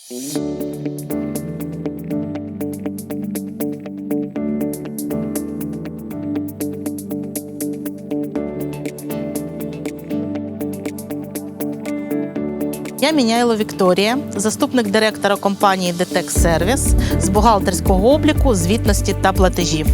Música Я Міняйло Вікторія, заступник директора компанії Детек Сервіс з бухгалтерського обліку, звітності та платежів.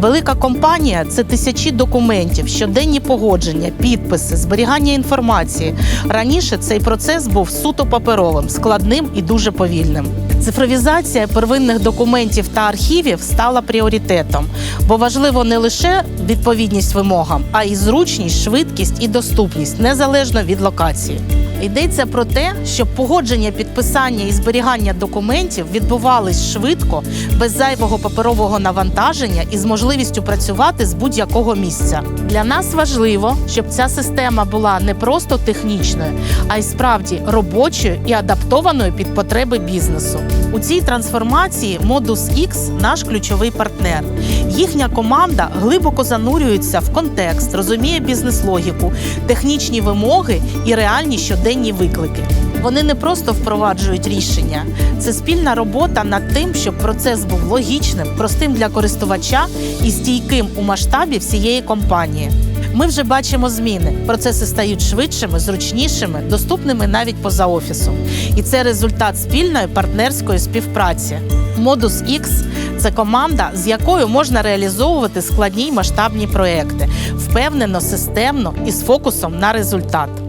Велика компанія це тисячі документів, щоденні погодження, підписи, зберігання інформації. Раніше цей процес був суто паперовим, складним і дуже повільним. Цифровізація первинних документів та архівів стала пріоритетом, бо важливо не лише відповідність вимогам, а й зручність, швидкість і доступність незалежно від локації. Йдеться про те, щоб погодження, підписання і зберігання документів відбувались швидко, без зайвого паперового навантаження і з можливістю працювати з будь-якого місця. Для нас важливо, щоб ця система була не просто технічною, а й справді робочою і адаптованою під потреби бізнесу. У цій трансформації Modus X – наш ключовий партнер. Їхня команда глибоко занурюється в контекст, розуміє бізнес-логіку, технічні вимоги і реальні щоденні виклики. Вони не просто впроваджують рішення, це спільна робота над тим, щоб процес був логічним, простим для користувача і стійким у масштабі всієї компанії. Ми вже бачимо зміни. Процеси стають швидшими, зручнішими, доступними навіть поза офісом. І це результат спільної партнерської співпраці. Модус X – це команда, з якою можна реалізовувати складні й масштабні проекти, впевнено, системно і з фокусом на результат.